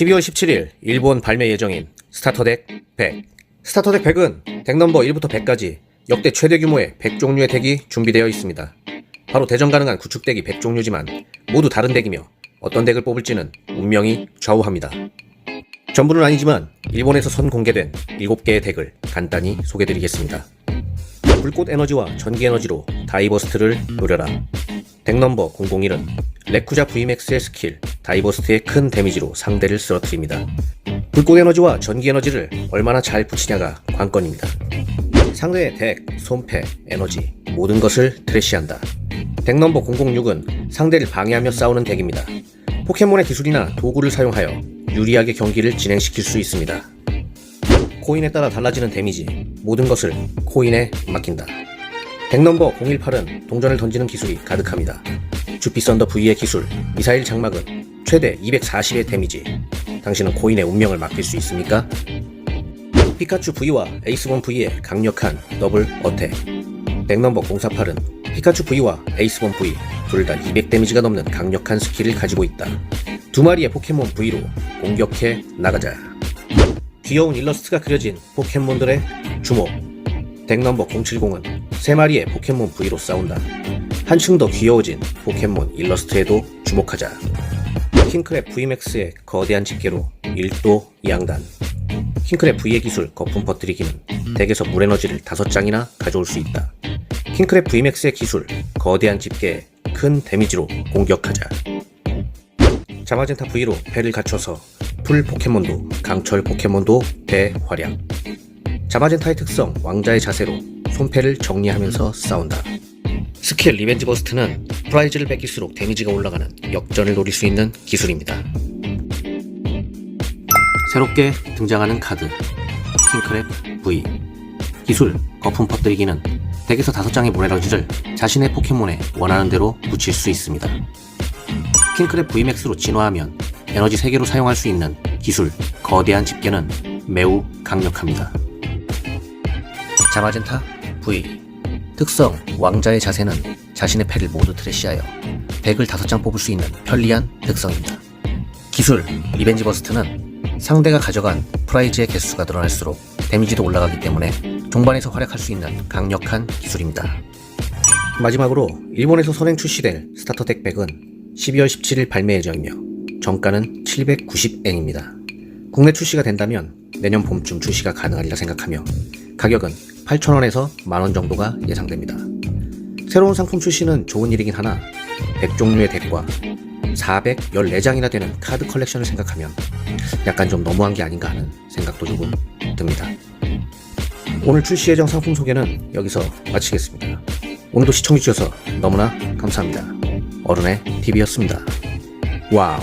12월 17일 일본 발매 예정인 스타터덱 100. 스타터덱 100은 덱 넘버 1부터 100까지 역대 최대 규모의 100종류의 덱이 준비되어 있습니다. 바로 대전 가능한 구축 덱이 100종류지만 모두 다른 덱이며 어떤 덱을 뽑을지는 운명이 좌우합니다. 전부는 아니지만 일본에서 선 공개된 7개의 덱을 간단히 소개드리겠습니다. 불꽃 에너지와 전기 에너지로 다이버스트를 노려라. 덱 넘버 001은 레쿠자 VMAX의 스킬 다이버스트의 큰 데미지로 상대를 쓰러뜨립니다. 불꽃 에너지와 전기 에너지를 얼마나 잘 붙이냐가 관건입니다. 상대의 덱, 손패, 에너지 모든 것을 트래시한다. 덱 넘버 006은 상대를 방해하며 싸우는 덱입니다. 포켓몬의 기술이나 도구를 사용하여 유리하게 경기를 진행시킬 수 있습니다. 코인에 따라 달라지는 데미지 모든 것을 코인에 맡긴다. 덱 넘버 018은 동전을 던지는 기술이 가득합니다. 주피 썬더 V의 기술 미사일 장막은 최대 240의 데미지. 당신은 코인의 운명을 맡길 수 있습니까? 피카츄 V와 에이스본 V의 강력한 더블 어택. 덱 넘버 048은 피카츄 V와 에이스본 V 둘 다 200 데미지가 넘는 강력한 스킬을 가지고 있다. 두 마리의 포켓몬 V로 공격해 나가자. 귀여운 일러스트가 그려진 포켓몬들의 주목. 덱 넘버 070은 세 마리의 포켓몬 V로 싸운다. 한층 더 귀여워진 포켓몬 일러스트에도 주목하자. 킹크랩 VMAX의 거대한 집게로 1도 양단. 킹크랩 V의 기술 거품 퍼뜨리기는 덱에서 물 에너지를 5장이나 가져올 수 있다. 킹크랩 VMAX의 기술 거대한 집게에 큰 데미지로 공격하자. 자마젠타 V로 배를 갖춰서 풀 포켓몬도 강철 포켓몬도 대활약. 자마젠타의 특성 왕자의 자세로 손패를 정리하면서 싸운다. 스킬 리벤지 버스트는 프라이즈를 뺏길수록 데미지가 올라가는 역전을 노릴 수 있는 기술입니다. 새롭게 등장하는 카드 킹크랩 V 기술 거품 퍼뜨리기는 덱에서 5장의 모래러지를 자신의 포켓몬에 원하는 대로 붙일 수 있습니다. 킹크랩 VMAX로 진화하면 에너지 3개로 사용할 수 있는 기술 거대한 집게는 매우 강력합니다. 자마젠타 V 특성 왕자의 자세는 자신의 패를 모두 트래시하여 덱을 5장 뽑을 수 있는 편리한 특성입니다. 기술 리벤지 버스트는 상대가 가져간 프라이즈의 개수가 늘어날수록 데미지도 올라가기 때문에 종반에서 활약할 수 있는 강력한 기술입니다. 마지막으로 일본에서 선행 출시될 스타터 덱 100은 12월 17일 발매 예정이며 정가는 790엔입니다. 국내 출시가 된다면 내년 봄쯤 출시가 가능하리라 생각하며 가격은 8,000원에서 만원 정도가 예상됩니다. 새로운 상품 출시는 좋은 일이긴 하나 100종류의 덱과 414장이나 되는 카드 컬렉션을 생각하면 약간 좀 너무한 게 아닌가 하는 생각도 조금 듭니다. 오늘 출시 예정 상품 소개는 여기서 마치겠습니다. 오늘도 시청해주셔서 너무나 감사합니다. 어른의 TV였습니다. 와우.